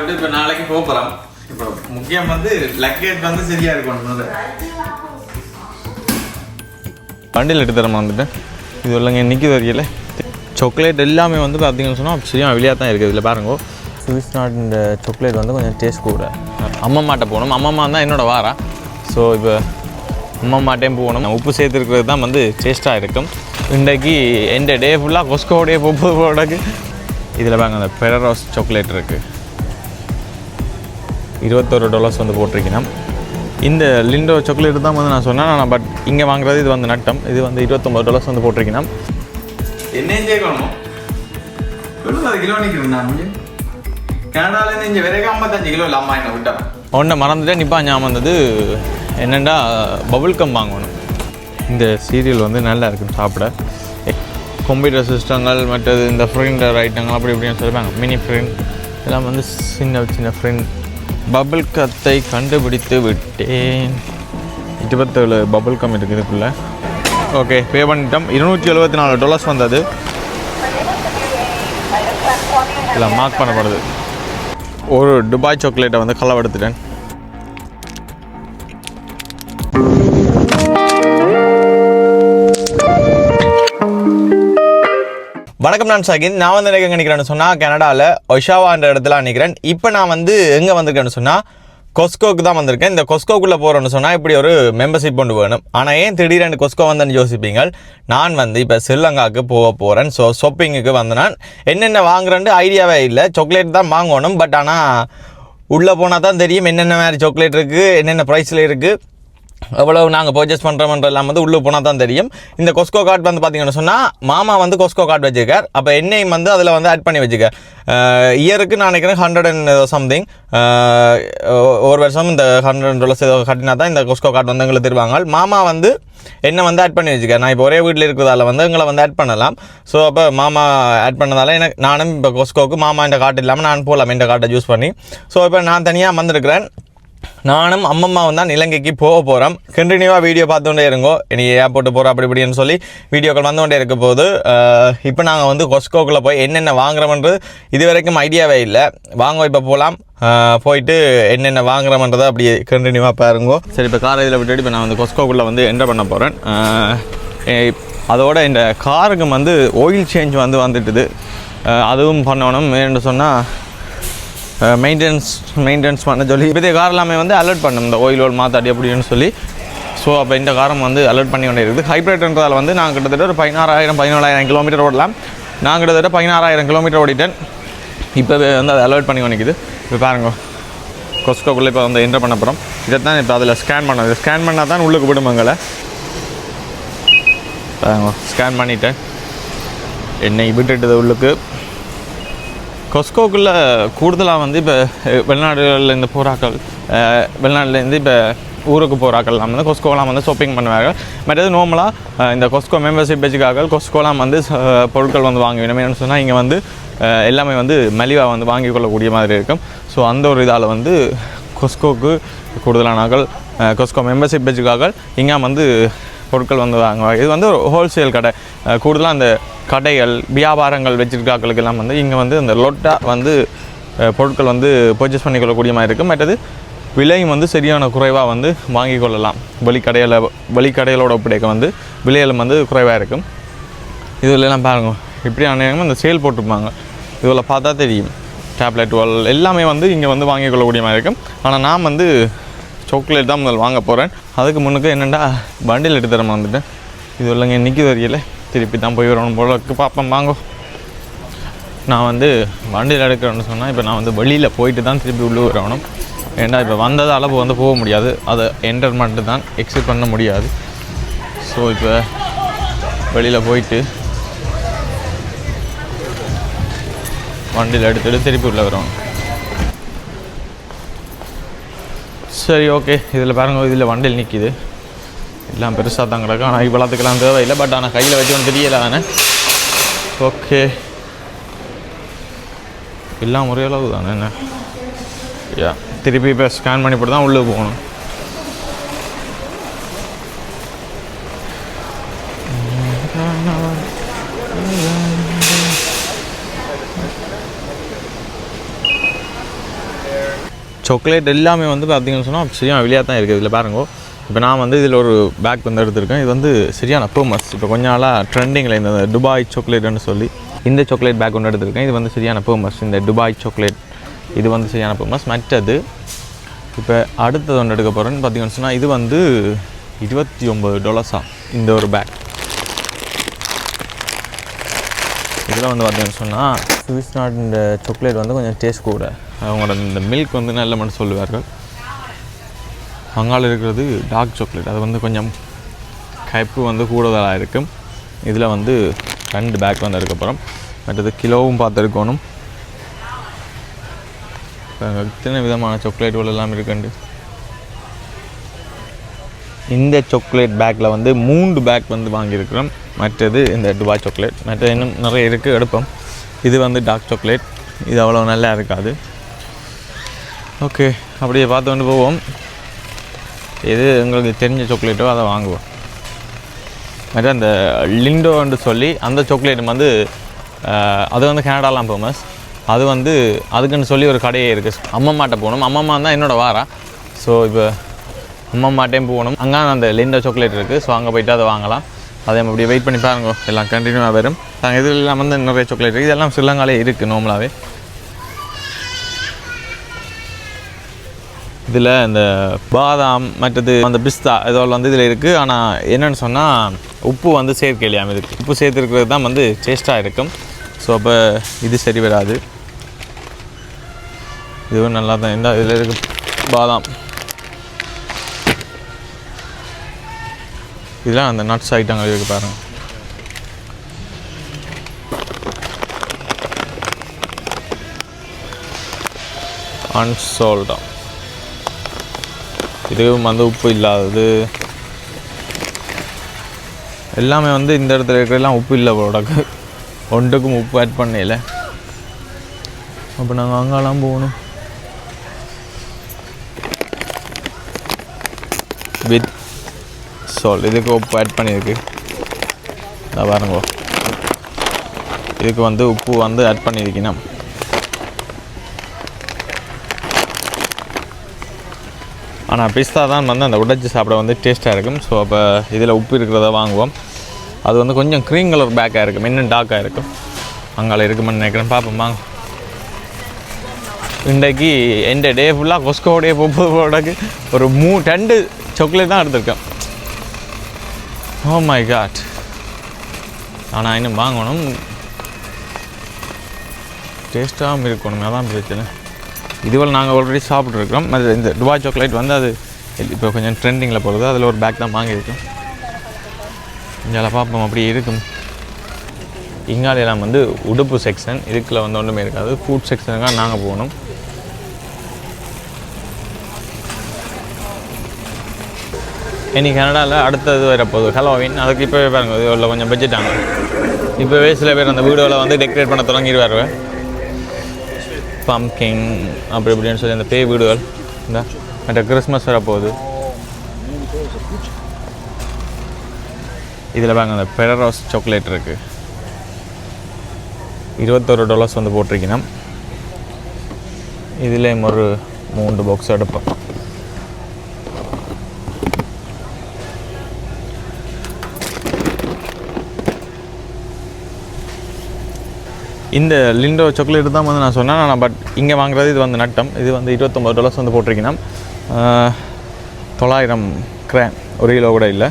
விட்டு இப்போ நாளைக்கு போக போகிறோம் இப்போ முக்கியம் வந்து லக்கேஜ் வந்து சரியா இருக்கணும் வண்டியில் எடுத்து தரமா வந்துட்டு இது இல்லைங்க இன்னைக்கு வரையில். சாக்லேட் எல்லாமே வந்து பார்த்தீங்கன்னு சொன்னால் சரியாக வெளியாக தான் இருக்குது. இதில் பாருங்க. ஸ்வீஸ் நாட் இந்த சாக்லேட் வந்து கொஞ்சம் டேஸ்ட் கூட. அம்மா மாட்டை போகணும். அம்மா தான் என்னோட வாரா. ஸோ இப்போ அம்மா மாட்டையும் போகணும். உப்பு சேர்த்துருக்கிறது தான் வந்து டேஸ்ட்டாக இருக்கும். இன்றைக்கு எந்த டே ஃபுல்லாக கொஸ்கோடைய பொப்பு இதில் பாருங்க அந்த பெரரோஸ் சாக்லேட் இருக்குது இருபத்தொரு டாலர்ஸ் வந்து போட்டிருக்கணும் இந்த லிண்டோ சாக்லேட் தான் வந்து நான் சொன்னேன். நான் பட் இங்கே வாங்குறது இது வந்து நட்டம். இது வந்து இருபத்தொம்பது டாலர்ஸ் வந்து போட்டிருக்கணும் என்ன கேட்கணும் கிலோ நிற்கிறேன் நான் இங்கே கனடாலேருந்து இங்கே வரைக்கும் ஐம்பத்தஞ்சு கிலோ இல்லை அம்மா என்ன விட்டேன் ஒன்றை மறந்துட்டேன். நிப்பா ஞாபகம் வந்தது. என்னென்னா பபுள் கம் வாங்கணும். இந்த சீரியல் வந்து நல்லா இருக்கும் சாப்பிட. கம்ப்யூட்டர் சிஸ்டங்கள் மற்றது இந்த ஃப்ரிண்டர் ஐட்டங்கள் அப்படி இப்படின்னு சொல்லுவாங்க. மினி ஃப்ரிண்ட் எல்லாம் வந்து சின்ன சின்ன ஃப்ரிண்ட் பபுள் கத்தை கண்டுபிடித்து விட்டேன். இருபத்தேழு பபுள் கம் இருக்குது இதுக்குள்ளே. ஓகே பே பண்ணிட்டோம் இருநூற்றி எழுபத்தி நாலு டாலர்ஸ் வந்தது. இல்லை மார்க் பண்ணப்படுது. ஒரு துபாய் சாக்லேட்டை வந்து களவெடுத்துட்டேன் வணக்கம் நான் சகின். நான் வந்து எங்கே நிற்கிறேன்னு சொன்னால் கனடாவில் ஒஷாவான்ற இடத்துல நிற்கிறேன் இப்போ நான் வந்து எங்கே வந்திருக்கேன்னு சொன்னால் கொஸ்கோக்கு தான் வந்திருக்கேன். இந்த கொஸ்கோக்குள்ளே போகிறேன்னு சொன்னால் இப்படி ஒரு மெம்பர்ஷிப் கொண்டு வேணும். ஆனால் ஏன் திடீரென்று கொஸ்கோ வந்தேன்னு யோசிப்பீங்க நான் வந்து இப்போ ஸ்ரீலங்காவுக்கு போக போகிறேன் ஸோ ஷாப்பிங்குக்கு வந்து நான் என்னென்ன வாங்குறேன்னு ஐடியாவே இல்லை. சாக்லேட் தான் வாங்கணும். பட் ஆனால் உள்ளே போனால் தான் தெரியும். என்னென்ன மாதிரி சாக்லேட் இருக்குது என்னென்ன ப்ரைஸில் இருக்குது எவ்வளோ நாங்கள் பர்ச்சேஸ் பண்ணுறோம்ன்ற எல்லாம் வந்து உள்ளே போனால் தான் தெரியும். இந்த கொஸ்கோ கார்டு வந்து பார்த்தீங்கன்னு சொன்னால் மாமா வந்து கொஸ்கோ கார்டு வச்சுருக்கார். அப்போ என்னையும் வந்து அதில் வந்து ஆட் பண்ணி வச்சுக்க இயருக்கு நான் நினைக்கிறேன் ஹண்ட்ரட் அண்ட் சம்திங் ஒரு வருஷம் இந்த ஹண்ட்ரட் டாலர்ஸ் ஏதோ கட்டினா தான் இந்த கொஸ்கோ கார்டு வந்து எங்களுக்கு தருவாங்க. மாமா வந்து என்ன வந்து ஆட் பண்ணி வச்சுக்க நான் இப்போ ஒரே வீட்டில் இருக்கிறதால வந்து எங்களை வந்து ஆட் பண்ணலாம். ஸோ அப்போ மாமா ஆட் பண்ணதால எனக்கு நானும் இப்போ கொஸ்கோவுக்கு மாமா இந்த கார்டு இல்லாமல் நான் போகலாம் இந்த கார்டை யூஸ் பண்ணி. ஸோ இப்போ நான் தனியாக வந்திருக்கிறேன். நானும் அம்மம்மாவும் தான் இலங்கைக்கு போக போகிறோம் கண்டினியூவாக வீடியோ பார்த்துட்டே இருங்கோ. இனி ஏர்போர்ட்டு போகிறோம் அப்படி இப்படின்னு சொல்லி வீடியோக்கள் வந்தோண்டே இருக்க போது இப்போ நாங்கள் வந்து கொஸ்கோக்குள்ளே போய் என்னென்ன வாங்குறோம்ன்றது இது வரைக்கும் ஐடியாவே இல்லை. வாங்க இப்போ போகலாம் போயிட்டு என்னென்ன வாங்குறோம்ன்றதை அப்படி கண்டினியூவாக பாருங்கோ. சரி இப்போ கார் இதில் விட்டுட்டு இப்போ நான் வந்து கொஸ்கோக்குள்ளே வந்து என்டர் பண்ண போகிறேன் அதோட இந்த காருக்கு வந்து ஆயில் சேஞ்ச் வந்து வந்துட்டுது. அதுவும் பண்ணணும் ஏன்னு சொன்னால் மெயின்டெனன்ஸ் மெயின்டெனன்ஸ் பண்ண சொல்லி இப்போதைய கார் எல்லாமே வந்து அலர்ட் பண்ணும். இந்த oil ஓல் மாத்தாடி அப்படின்னு சொல்லி. ஸோ அப்போ இந்த காரம் வந்து அலர்ட் பண்ணி கொண்டே இருக்குது. ஹைப்ரிட்ன்றதால் வந்து நான் கிட்டத்தட்ட ஒரு பதினாறாயிரம் பதினேழாயிரம் கிலோமீட்டர் ஓடலாம். நான் கிட்டத்தட்ட பதினாறாயிரம் கிலோமீட்டர் ஓடிட்டேன். இப்போ வந்து அதை அலர்ட் பண்ணி நிற்கிது இப்போ பாருங்க. கொஸ்கோக்குள்ளே இப்போ வந்து என்டர் பண்ண போகிறோம் இதை தான் இப்போ அதில் ஸ்கேன் பண்ணது ஸ்கேன் பண்ணால் தான் உள்ளுக்கு விடும் எங்களை பாருங்க. ஸ்கேன் பண்ணிட்டேன். என்னை விட்டுட்டது உள்ளுக்கு. கொஸ்கோக்குள்ளே கூடுதலாக வந்து இப்போ வெளிநாடுகளில் இந்த வெளிநாட்டிலேருந்து இப்போ ஊருக்கு போகிறாக்கள்லாம் வந்து கொஸ்கோலாம் வந்து ஷாப்பிங் பண்ணுவாங்க மற்றது நார்மலாக இந்த கொஸ்கோ மெம்பர்ஷிப் பேஜுக்காக கொஸ்கோலாம் வந்து பொருட்கள் வந்து வாங்கி வேணும்னு சொன்னால் இங்கே வந்து எல்லாமே வந்து மலிவாக வந்து வாங்கி கொள்ளக்கூடிய மாதிரி இருக்கும். ஸோ அந்த ஒரு இதால் வந்து கொஸ்கோக்கு கூடுதலானாக்கள் கொஸ்கோ மெம்பர்ஷிப் பேஜுக்காக இங்கே வந்து பொருட்கள் வந்து வாங்குவாங்க இது வந்து ஒரு ஹோல்சேல் கடை. கூடுதலாக அந்த கடைகள் வியாபாரங்கள் வச்சுருக்காக்களுக்கெல்லாம் வந்து இங்கே வந்து அந்த லொட்டாக வந்து பொருட்கள் வந்து பர்ச்சேஸ் பண்ணிக்கொள்ளக்கூடிய மாதிரி இருக்கும் மற்றது விலையும் வந்து சரியான குறைவாக வந்து வாங்கி கொள்ளலாம். வெளிக்கடையில் வெளிக்கடைகளோட ஒப்படைக்க வந்து விலைகளும் வந்து குறைவாக இருக்கும் இதுலலாம் பாருங்கள் இப்படி அநேகமாக இந்த சேல் போட்டிருப்பாங்க. இதில் பார்த்தா தெரியும். டேப்லெட் வால் எல்லாமே வந்து இங்கே வந்து வாங்கிக் கொள்ளக்கூடிய மாதிரி இருக்கும் ஆனால் நான் வந்து சாக்லேட் தான் முதல் வாங்க போகிறேன் அதுக்கு முன்னுக்கு என்னென்னா வண்டியில் எடுத்து தரமா வந்துட்டேன் இது இல்லைங்க இன்றைக்கி தெரியல. திருப்பி தான் போய் வரணும் போல பார்ப்போம் வாங்கோ. நான் வந்து வண்டியில் எடுக்கிறேன்னு சொன்னால் இப்போ நான் வந்து வெளியில் போயிட்டு தான் திருப்பி உள்ளே வரணும் ஏன்னா இப்போ வந்தது அளவு வந்து போக முடியாது. அதை என்டர் மட்டும் தான் எக்ஸிட் பண்ண முடியாது. ஸோ இப்போ வெளியில் போயிட்டு வண்டியில் எடுத்துகிட்டு திருப்பி உள்ளே வரணும் சரி ஓகே இதில் பாருங்க இதில் வண்டியில் நிற்கிது எல்லாம் பெருசாக தான் கிடக்கும் ஆனால் இவ்வளோத்துக்கெல்லாம் தேவையில்லை. பட் ஆனால் கையில் வச்சோன்னு தெரியல தானே? ஓகே எல்லாம் ஒரே அளவு தானே என்ன? யா திருப்பி இப்போ ஸ்கேன் பண்ணி போட்டு தான் உள்ளே போகணும். சாக்லேட் எல்லாமே வந்து பார்த்தீங்கன்னு சொன்னால் சரியாக வெளியாக தான் இருக்குது. இதில் பாருங்க. இப்போ நான் வந்து இதில் ஒரு பேக் வந்து எடுத்திருக்கேன். இது வந்து சரியான ஃபேமஸ் இப்போ கொஞ்ச நாளாக ட்ரெண்டிங்கில் இந்த துபாய் சாக்லேட்னு சொல்லி இந்த சாக்லேட் பேக் ஒன்று எடுத்திருக்கேன். இது வந்து சரியான ஃபேமஸ் இந்த துபாய் சாக்லேட் இது வந்து சரியான ஃபேமஸ் மற்றது இப்போ அடுத்தது ஒன்று எடுக்க போகிறேன்னு பார்த்தீங்கன்னு சொன்னால் இது வந்து இருபத்தி ஒம்பது டொலர்ஸா இந்த ஒரு பேக் இதில் வந்து பார்த்தீங்கன்னு சொன்னால் சுவிஸ் நாட் இந்த சாக்லேட் வந்து கொஞ்சம் டேஸ்ட் கூட. அவங்களோட இந்த மில்க் வந்து நல்ல மட்டும் சொல்லுவார்கள். அங்கால இருக்கிறது டார்க் சாக்லேட் அது வந்து கொஞ்சம் கைப்பு வந்து கூடுதலாக இருக்கும். இதில் வந்து ரெண்டு பேக் வந்து அதுக்கப்புறம் மற்றது கிலோவும் பார்த்துருக்கணும். இத்தனை விதமான சாக்லேட்டுகள் எல்லாம் இருக்குண்டு. இந்த சாக்லேட் பேக்கில் வந்து மூன்று பேக் வந்து வாங்கியிருக்கிறோம். மற்றது இந்த துபாய் சாக்லேட் மற்ற இன்னும் நிறைய இருக்குது எடுப்போம். இது வந்து டார்க் சாக்லேட் இது அவ்வளோ நல்லா இருக்காது. ஓகே அப்படியே பார்த்து கொண்டு போவோம். எது எங்களுக்கு தெரிஞ்ச சாக்லேட்டோ அதை வாங்குவோம். மற்ற அந்த லிண்டோன்னு சொல்லி அந்த சாக்லேட் வந்து அது வந்து கனடாலாம் ஃபேமஸ் அது வந்து அதுக்குன்னு சொல்லி ஒரு கடையே இருக்குது அம்மம்மாட்ட போகணும். அம்மம்மா தான் என்னோட வாரா. ஸோ இப்போ அம்மம்மாட்டையும் போகணும். அங்கே அந்த லிண்டோ சாக்லேட் இருக்குது ஸோ அங்கே போயிட்டு அதை வாங்கலாம். அதை நம்ம அப்படியே வெயிட் பண்ணி பாருங்க. எல்லாம் கண்டினியூவாக வரும். நாங்கள் இதெல்லாம் வந்து நிறைய சாக்லேட் இருக்குது இதெல்லாம் ஸ்ரீலங்காலே இருக்குது நார்மலாகவே இதில் இந்த பாதாம் மற்றது அந்த பிஸ்தா இதெல்லாம் வந்து இதில் இருக்குது ஆனால் என்னென்னு சொன்னால் உப்பு வந்து சேர்க்கலையாம இருக்குது உப்பு சேர்த்துருக்கிறது தான் வந்து டேஸ்ட்டாக இருக்கும். ஸோ அப்போ இது சரி வராது. இதுவும் நல்லா தான் இந்த இதில் இருக்கு பாதாம். இதெல்லாம் அந்த நட்ஸ் ஐட்டங்கள் இருக்குது பாருங்கள் அன்சால்டா இதுவும் வந்து உப்பு இல்லாதது. எல்லாமே வந்து இந்த இடத்துல இருக்கிறதெல்லாம் உப்பு இல்லை போடக்கு ஒன்றுக்கும் உப்பு ஆட் பண்ணல அப்போ நாங்கள் அங்கெல்லாம் போகணும். வித் சால் இதுக்கு உப்பு ஆட் பண்ணியிருக்கு. இதை பாருங்க. இதுக்கு வந்து உப்பு வந்து ஆட் பண்ணியிருக்கேன் ஆனால் பிஸ்தா தான் வந்து அந்த உடைச்சி சாப்பிட வந்து டேஸ்ட்டாக இருக்கும். ஸோ அப்போ இதில் உப்பு இருக்கிறத வாங்குவோம். அது வந்து கொஞ்சம் க்ரீம் கலர் பேக்காக இருக்கும். இன்னும் டார்க்காக இருக்கும். அங்கால இருக்குமென்னு நினைக்கிறேன். பார்ப்போம் வாங்க. இன்றைக்கு எந்த டே ஃபுல்லாக கொஸ்கோடைய போடக்கு ஒரு மூ ரெண்டு சாக்லேட் தான் எடுத்திருக்கேன் ஓ oh மை காட் ஆனால் இன்னும் வாங்கணும். டேஸ்ட்டாகவும் இருக்கணும். அதான் பிரச்சனை. இதுவரை நாங்கள் ஆல்ரெடி சாப்பிட்ருக்கிறோம் அது இந்த துபாய் சாக்லேட் வந்து அது இப்போ கொஞ்சம் ட்ரெண்டிங்கில் போகிறது அதில் ஒரு பேக் தான் வாங்கியிருக்கோம். இங்கே பார்ப்போம் அப்படி இருக்கும். இங்காலையெல்லாம் வந்து உடுப்பு செக்ஷன் இதுக்குள்ள வந்து ஒன்றுமே இருக்காது. ஃபுட் செக்ஷனுக்காக நாங்கள் போகணும். இனி கனடாவில் அடுத்தது வரப்போகுது ஹலோவின் அதுக்கு இப்போவே பாருங்க இது உள்ள கொஞ்சம் பட்ஜெட்டாங்க இப்போவே சில பேர் அந்த வீடியோவில் வந்து டெக்கரேட் பண்ண தொடங்கிடுவார் பம்கிங் அப்படி இப்படின்னு சொல்லி அந்த பேய் வீடுகள் இந்த மற்ற கிறிஸ்மஸ் வரப்போகுது. இதில் வாங்க அந்த பெரரோஸ் சாக்லேட் இருக்குது இருபத்தொரு டாலர்ஸ் வந்து போட்டிருக்கணும். இதுலேயும் ஒரு மூன்று பாக்ஸ் எடுப்பேன் இந்த லிண்டோ சாக்லேட் தான் வந்து நான் சொன்னேன். நான் பட் இங்கே வாங்குறது இது வந்து நட்டம். இது வந்து இருபத்தொம்பது டாலர்ஸ் வந்து போட்டிருக்கீங்கன்னா தொள்ளாயிரம் கிராம். ஒரு கிலோ கூட இல்லை.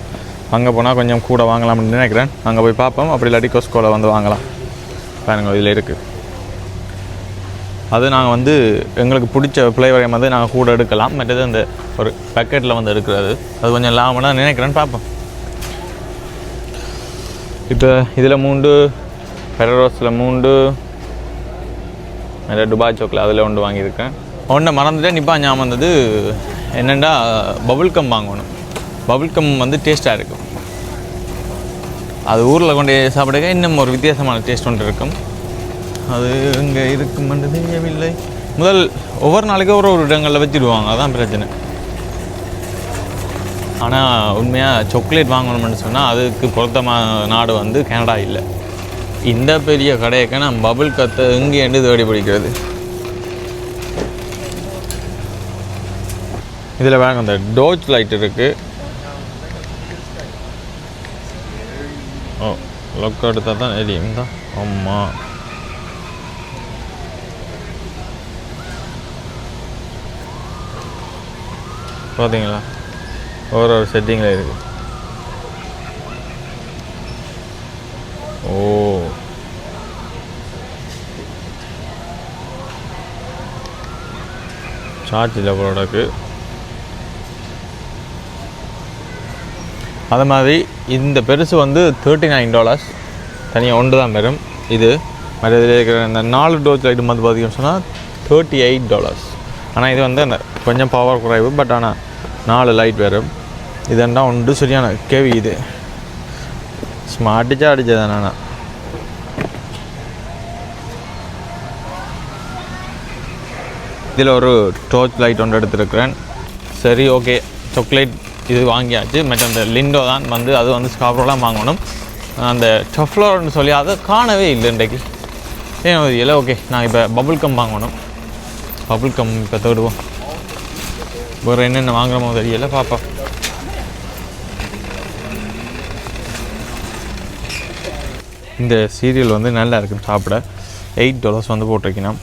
அங்கே போனால் கொஞ்சம் கூட வாங்கலாம்னு நினைக்கிறேன். அங்கே போய் பார்ப்போம். அப்படி இல்லாட்டி கொஸ்கோவில் வந்து வாங்கலாம். பாருங்கள் இதில் இருக்குது அது நாங்கள் வந்து எங்களுக்கு பிடிச்ச ஃப்ளேவரையும் வந்து நாங்கள் கூட எடுக்கலாம். மற்றது அந்த ஒரு பக்கெட்டில் வந்து எடுக்கிறது. அது கொஞ்சம் லாபம்னா நினைக்கிறேன்னு பார்ப்போம். இப்போ இதில் மூன்று ஃபெரோஸில் மூண்டு நிறைய துபாய் சோக்கில் அதில் ஒன்று வாங்கியிருக்கேன். ஒன்றை மறந்துட்டேன் நிப்பா ஞாபகம் வந்தது என்னென்னா பபுள் கம் வாங்கணும். பபுள் கம் வந்து டேஸ்ட்டாக இருக்கும். அது ஊரில் கொண்டு போய் சாப்பிடுங்க இன்னும் ஒரு வித்தியாசமான டேஸ்ட் ஒன்று இருக்கும். அது இங்கே இருக்கும் தெரியவில்லை. முதல் ஒவ்வொரு நாளைக்கும் ஒரு ஒரு இடங்களில் வச்சுடுவாங்க அதான் பிரச்சனை. ஆனால் உண்மையாக சாக்லேட் வாங்கணும்னு சொன்னால் அதுக்கு பொருத்தமான நாடு வந்து கனடா இல்லை. இந்த பெரிய கடையக்க நான் பபுள் கத்தை எங்கேண்டு தேடி பிடிக்கிறது? இதில் வேணும் அந்த டோஜ் லைட் இருக்குது ஓ லொக் எடுத்தால் தான் எரியும் தான் ஆமாம் பார்த்தீங்களா ஒரு ஒரு செட்டிங்கில் இருக்குது சார்ஜ் லெவலோடக்கு அது மாதிரி இந்த பெருசு வந்து தேர்ட்டி நைன் டாலர்ஸ் தனியாக ஒன்று தான் வரும் இது மற்ற இதில் இருக்கிற இந்த நாலு டோஸ் லைட் வந்து பார்த்தீங்கன்னு சொன்னால் தேர்ட்டி எயிட் டாலர்ஸ் ஆனால் இது வந்து அந்த கொஞ்சம் பவர் குறைவு பட் ஆனால் நாலு லைட் வரும் இதெண்டா ஒன்று சரியான கேவி இது. சும்மா சார்ஜ் அடிச்சது இதில் ஒரு டோர்ச் லைட் ஒன்று எடுத்திருக்கிறேன். சரி ஓகே சாக்லேட் இது வாங்கியாச்சு. மற்ற அந்த லிண்டோ தான் வந்து அது வந்து ஸ்காப்ரோலாம் வாங்கணும். அந்த டஃப்ளோர்னு சொல்லி அதை காணவே இல்லை இன்றைக்கு. ஏன் இல்லை ஓகே நான் இப்போ பபுள் கம் வாங்கணும். பபுள் கம் இப்போ தேடுவோம். வேறு என்னென்ன வாங்குறோமோ தெரியல பாப்பா இந்த சீரியல் வந்து நல்லா இருக்குன்னு சாப்பிட. எயிட் டாலர்ஸ் வந்து போட்டிருக்கணும்.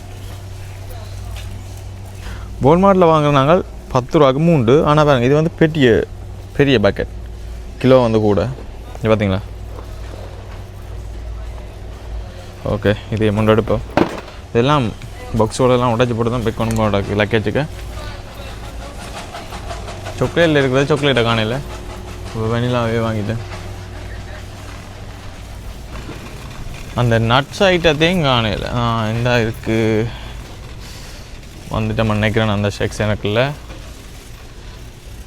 வால்மார்ட்டில் வாங்குற நாங்கள் பத்து ரூபாய்க்கு மூண்டு. ஆனால் பாருங்க இது வந்து பெரிய பெரிய பக்கெட் கிலோ வந்து கூட. இது பார்த்தீங்களா ஓகே இது அமௌண்ட் எடுப்போம். இதெல்லாம் பாக்ஸோடலாம் உடைச்சி போட்டு தான் பிக் பண்ண போட லக்கேஜுக்கு சாக்லேட்டில் இருக்கிறது சாக்லேட்டை காணையில். வெனிலாவே வாங்கிட்டேன். அந்த நட்ஸ் ஐட்டத்தையும் காணையில். இந்த இருக்குது வந்துட்டு நினைக்கிறேன் அந்த ஷெக்ஸ் எனக்கு இல்லை.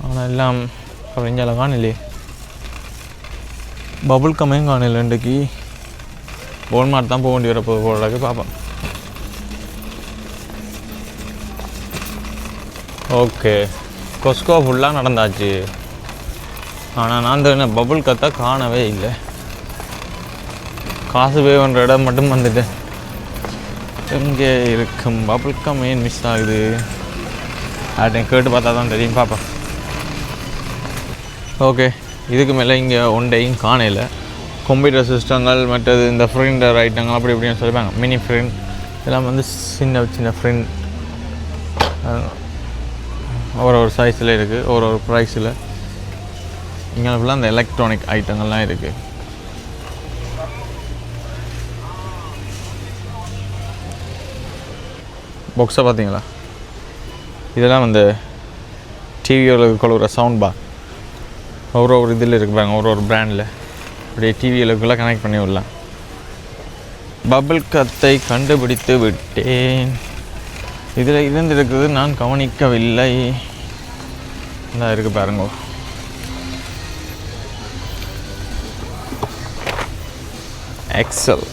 ஆனால் எல்லாம் அப்படிஞ்சால காணிலே பபுள் கம்மையும் காணல இன்றைக்கு? போல்மார்ட் தான் போக வேண்டி வரப்போ போடுறதுக்கு பார்ப்பேன் ஓகே கொஸ்கோ ஃபுல்லாக நடந்தாச்சு. ஆனால் நான் அந்த பபுள் கத்தை காணவே இல்லை. காசு பே பண்ணுற இடம் மட்டும் வந்துட்டேன் எங்கே இருக்கும்? பபுள்கம் ஏன் மிஸ் ஆகுது அப்படின்னு கேட்டு பார்த்தா தான் தெரியும். பார்ப்பேன் ஓகே இதுக்கு மேலே இங்கே ஒன்றையும் காணையில். கம்ப்யூட்டர் சிஸ்டங்கள் மற்றது இந்த ஃப்ரிண்டர் ஐட்டங்கள் அப்படி இப்படின்னு சொல்லுவாங்க. மினி ஃப்ரிண்ட் இதெல்லாம் வந்து சின்ன சின்ன ஃப்ரிண்ட் ஒரு ஒரு சைஸில் இருக்குது ஒரு ஒரு ப்ரைஸில் இங்கே ஃபுல்லாக அந்த எலக்ட்ரானிக் ஐட்டங்கள்லாம் இருக்குது பாக்ஸை பார்த்தீங்களா? இதெல்லாம் வந்து டிவியில் கொள்கிற சவுண்ட் பார் ஒரு ஒரு இதில் இருக்கு பாருங்க ஒரு ஒரு பிராண்டில் அப்படியே டிவிகளுக்குள்ளே கனெக்ட் பண்ணி விடலாம். பபிள் கத்தை கண்டுபிடித்து விட்டேன். இதில் இருந்திருக்குது நான் கவனிக்கவில்லை. இந்த இருக்குது பாருங்க. எக்ஸல்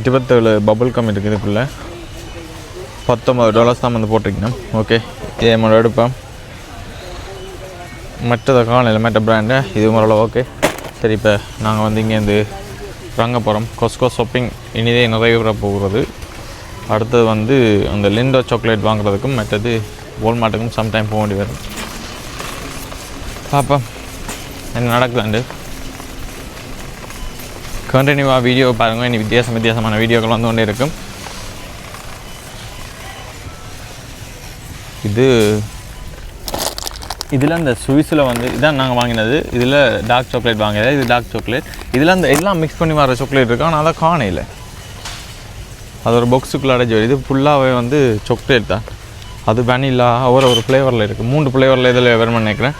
இருபத்தேழு பபுள் கம் இருக்குது இதுக்குள்ளே பத்தொம்பது டாலர்ஸ் தான் வந்து போட்டிருக்கணும் ஓகே இதே மாதிரி எடுப்பேன் மற்றதை காணல மற்ற பிராண்டு இது மாதிரி ஓகே சரி இப்போ நாங்கள் வந்து இங்கேருந்து வாங்க போகிறோம் கொஸ்கோ ஷாப்பிங் இனிதே நிறைவேற போகிறது. அடுத்தது வந்து அந்த லிண்டோ சாக்லேட் வாங்குறதுக்கும் மற்றது வால்மார்ட்டுக்கும் சம்டைம் போக வேண்டி வரும். பாப்பா என்ன நடக்குதாண்டு கண்டினியூவாக வீடியோ பாருங்கள் இனி வித்தியாசம் வித்தியாசமான வீடியோக்கள் வந்து கொண்டே இருக்கும். இது இதில் அந்த சுவிஸில் வந்து இதான் நாங்கள் வாங்கினது. இதில் டார்க் சாக்லேட் வாங்கினது. இது டார்க் சாக்லேட் இதில் அந்த எல்லாம் மிக்ஸ் பண்ணி வர சாக்லேட் இருக்கும் ஆனால் அதை காணையில். அது ஒரு பாக்ஸுக்குள்ளே அடைஞ்சி வருது இது ஃபுல்லாகவே வந்து சாக்லேட் தான். அது வெனிலா ஒரு ஒரு ஃப்ளேவரில் இருக்குது மூன்று ஃப்ளேவரில் இதில் வேணும்னு நினைக்கிறேன்.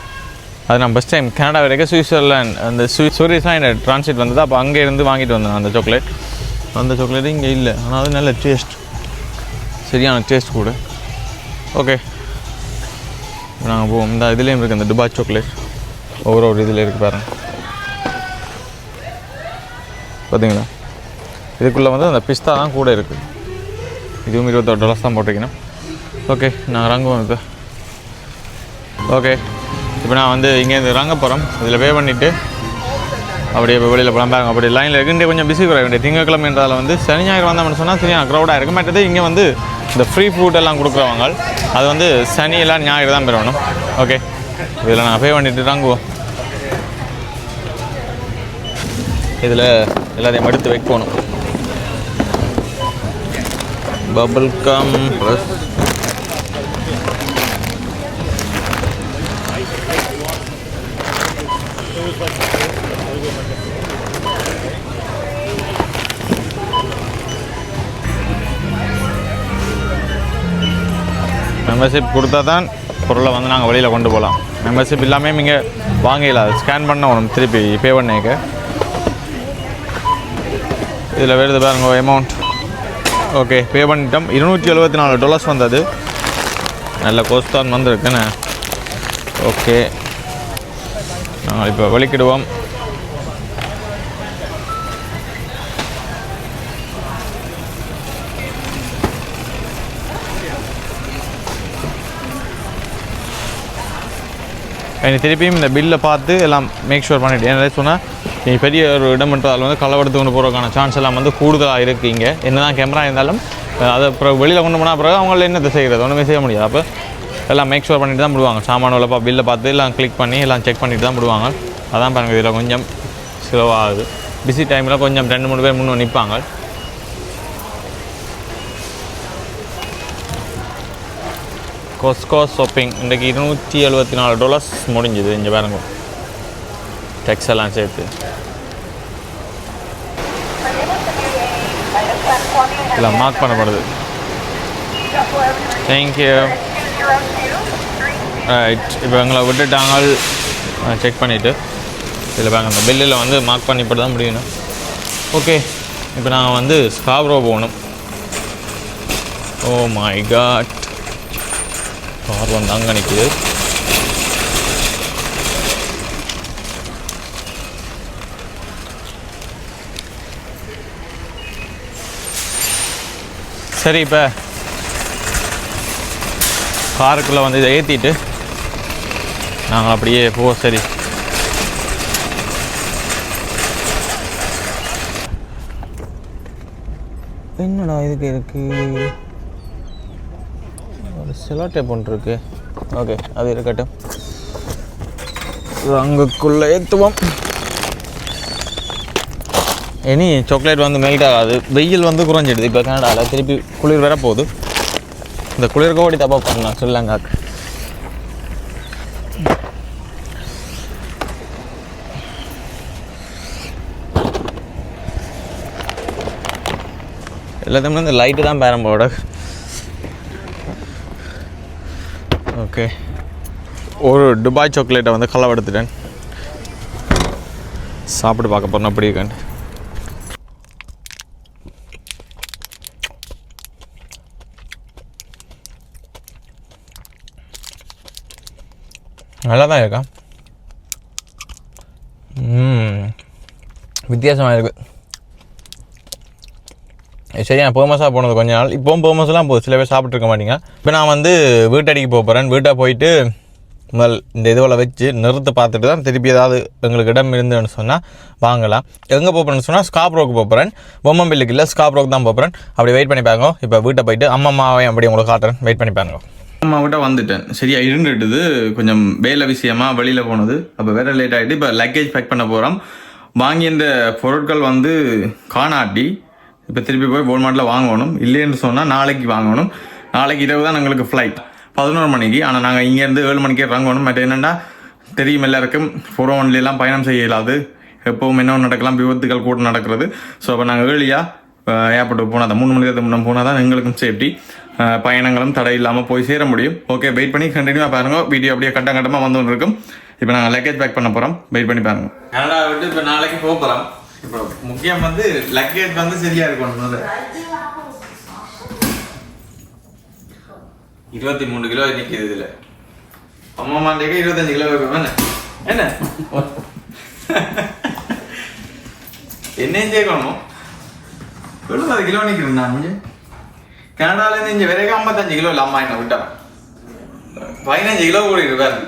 அது நான் ஃபஸ்ட் டைம் கனடா வரைக்கும் சுவிட்சர்லாண்ட் அந்த சுவிஸ் சுவிஸ்லாம் என்ன ட்ரான்ஸ்லேட் வந்தது. அப்போ அங்கேருந்து வாங்கிட்டு வந்தேன் அந்த சாக்லேட் அந்த சாக்லேட்டு இங்கே இல்லை. ஆனால் அது நல்ல டேஸ்ட் சரியான டேஸ்ட் கூட. ஓகே நாங்கள் போவோம். இந்த இதுலேயும் இருக்குது இந்த துபாய் சாக்லேட் ஒவ்வொரு ஒரு இதில் இருக்குது பாருங்க. பார்த்தீங்களா இதுக்குள்ளே வந்து அந்த பிஸ்தா தான் கூட இருக்குது இதுவும் இருபத்தோரு டாலர்ஸ் தான் போட்டிருக்கணும். ஓகே நான் இறங்குவோம் இப்போ. ஓகே இப்போ நான் வந்து இங்கேருந்து இறங்க போகிறோம் இதில் பே பண்ணிவிட்டு அப்படியே இப்போ வெளியில் போகலாம் பாருங்க. அப்படி லைனில் இருக்குன்ட்டு கொஞ்சம் பிஸி குறைய வேண்டிய திங்கக்கிழமைன்றதால வந்து சனி ஞாயிறு வந்தோம்னு சொன்னால் சரியான க்ரௌடாக இருக்க மாட்டேது இங்கே வந்து இந்த ஃப்ரீ ஃபுட் எல்லாம் கொடுக்குறவங்க அது வந்து சனி எல்லாம் ஞாயிறு தான் பெறணும். ஓகே இதில் நான் பே பண்ணிட்டு தாங்குவோம். இதில் எல்லாத்தையும் எடுத்து வைக்கணும். பபிள் கம் ப்ளஸ் மெம்பர்ஷிப் கொடுத்தா தான் பொருளை வந்து நாங்கள் வெளியில் கொண்டு போகலாம் மெம்பர்ஷிப் இல்லாமல் நீங்கள் வாங்கல ஸ்கேன் பண்ண ஒன்று திருப்பி பே பண்ணிக்க. இதில் வருது பாருங்க அமௌண்ட் ஓகே பே பண்ணிட்டோம். இருநூற்றி எழுபத்தி நாலு டாலர்ஸ் வந்தது. நல்ல கோஸ்தான் வந்துருக்குண்ணே வந்திருக்குன்னு ஓகே நாங்கள் இப்போ வெளிக்கிடுவோம் எனக்கு திருப்பியும் இந்த பில்லை பார்த்து எல்லாம் மேக் ஷூர் பண்ணிவிட்டு ஏன்னா சொன்னால் நீ பெரிய ஒரு இடம்ன்றதால் வந்து களவெடுத்து கொண்டு போகிறதுக்கான சான்ஸ் எல்லாம் வந்து கூடுதலாக இருக்குது இங்கே. என்ன தான் கேமரா இருந்தாலும் அதை அப்புறம் வெளியில் கொண்டு போனால் பிறகு அவங்கள என்னத்தை செய்கிறது ஒன்றுமே செய்ய முடியாது. அப்போ எல்லாம் மேக் ஷூர் பண்ணிட்டு தான் விடுவாங்க சாமான உள்ள பில்லை பார்த்து எல்லாம் கிளிக் பண்ணி எல்லாம் செக் பண்ணிட்டு தான் விடுவாங்க அதான் பாருங்க இதில் கொஞ்சம் ஸ்லோவாகுது பிஸி டைமில் கொஞ்சம் ரெண்டு மூணு பேர் முன்னே நிற்பாங்க கொஸ்கோ ஷாப்பிங் இன்றைக்கு இருநூற்றி எழுபத்தி நாலு டாலர்ஸ் முடிஞ்சுது. இங்கே பாருங்க. டெக்ஸ் எல்லாம் சேர்த்து. இல்லை மார்க் பண்ணப்படுது. தேங்க்யூ ரைட் இப்போ எங்களை விட்டுட்டாங்க செக் பண்ணிவிட்டு இதில் பாருங்க அந்த பில்லில் வந்து மார்க் பண்ணி இப்படி தான் முடியணும். ஓகே இப்போ நாங்கள் வந்து ஸ்காப்ரோ போகணும். ஓ மை காட் கார் தாங்க நிற்குது சரி இப்போ காருக்குள்ளே வந்து இதை ஏற்றிட்டு நாங்கள் அப்படியே போ சரி. என்னடா இதுக்கு இருக்கு? செலோ டேப் ஒன்று இருக்குது ஓகே அது இருக்கட்டும். அங்குக்குள்ளே ஏற்றுவோம் இனி சாக்லேட் வந்து மெல்ட் ஆகாது. வெயில் வந்து குறைஞ்சிடுது. இப்போ கனடாவில் திருப்பி குளிர் வர போகுது. இந்த குளிர் கோடி தப்பாக பண்ணலாம் சொல்லாங்க எல்லாத்தையுமே இந்த லைட்டு தான் பேரம்போட ஓகே. ஒரு துபாய் சாக்லேட்டை வந்து களவெடுத்துட்டேன் சாப்பிட்டு பார்க்க போகிறோம் அப்படி இருக்கேன். நல்லா தான் இருக்கா? ம் வித்தியாசமாக இருக்குது சரி நான் பேமஸாக போனது கொஞ்ச நாள். இப்போவும் பேமஸ்லாம் போகுது. சில பேர் சாப்பிட்ருக்க மாட்டீங்க. இப்போ நான் வந்து வீட்டடிக்கு போக போகிறேன் வீட்டை போயிட்டு முதல் இந்த இதுவில் வச்சு நிறுத்து பார்த்துட்டு தான் திருப்பி ஏதாவது எங்களுக்கு இடம் இருந்துன்னு சொன்னால் வாங்கலாம். எங்கே போகிறேன்னு சொன்னால் ஸ்காப்ரோக்கு போகிறேன் பொம்மம்பில்லுக்கு இல்லை ஸ்காப்ரோக்கு தான் போகிறேன் அப்படி வெயிட் பண்ணி பாருங்க இப்போ வீட்டை போயிட்டு அம்மா அம்மாவையும் அப்படி உங்களுக்கு காட்டுறேன். வெயிட் பண்ணி பாருங்க அம்மா விட்ட வந்துட்டேன். சரியா இருந்துட்டுது கொஞ்சம் வேலை விஷயமா வெளியில் போனது. அப்போ வேற லேட் ஆகிட்டு இப்போ லக்கேஜ் பேக் பண்ண போகிறோம் வாங்கியிருந்த இந்த பொருட்கள் வந்து காணாட்டி இப்போ திருப்பி போய் போல்மாட்டில் வாங்கணும். இல்லைன்னு சொன்னால் நாளைக்கு வாங்கணும். நாளைக்கு இரவு தான் எங்களுக்கு ஃப்ளைட் பதினோரு மணிக்கு. ஆனால் நாங்கள் இங்கேருந்து ஏழு மணிக்கே இறங்கணும் மற்ற என்னென்னா தெரியும் எல்லாருக்கும் ஃபோர் ஒன்லாம் oh பயணம் செய்ய இயலாது. எப்போவும் என்ன ஒன்று நடக்கலாம் விபத்துகள் கூட நடக்கிறது. ஸோ அப்போ நாங்கள் ஏர்லியாக ஏர்போர்ட்டுக்கு போனால் தான் மூணு மணி நேரத்துக்கு போனால் தான் எங்களுக்கும் சேஃப்டி பயணங்களும் தடை இல்லாமல் போய் சேர முடியும். ஓகே வெயிட் பண்ணி கண்டினியூவாக பாருங்கள் வீடியோ அப்படியே கட்டம் கட்டமாக வந்து இருக்கும். இப்போ நாங்கள் லக்கேஜ் பேக் பண்ண போகிறோம் வெயிட் பண்ணி பாருங்கள் கனடா விட்டு இப்போ நாளைக்கு போக போகிறோம் இப்போ முக்கியம் வந்து லக்கேஜ் வந்து சரியா இருக்கணும் இருபத்தி மூணு கிலோ நிற்கிது இதில். அம்மா மாண்டேக்கு இருபத்தஞ்சு கிலோ வைப்போம் என்ன? என்ன? என்ன சேர்க்கணும் எழுபது கிலோ நிற்கிறேன் நான் இங்கே கனடாலேருந்து இங்கே வரைக்கும் ஐம்பத்தஞ்சு கிலோ இல்லை அம்மா என்ன விட்டா. பதினஞ்சு கிலோ கூட இருப்பாரு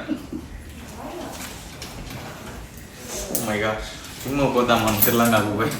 மை காஷ் சும்மா போத்தாம்மா திருலங்காவுக்கு போய்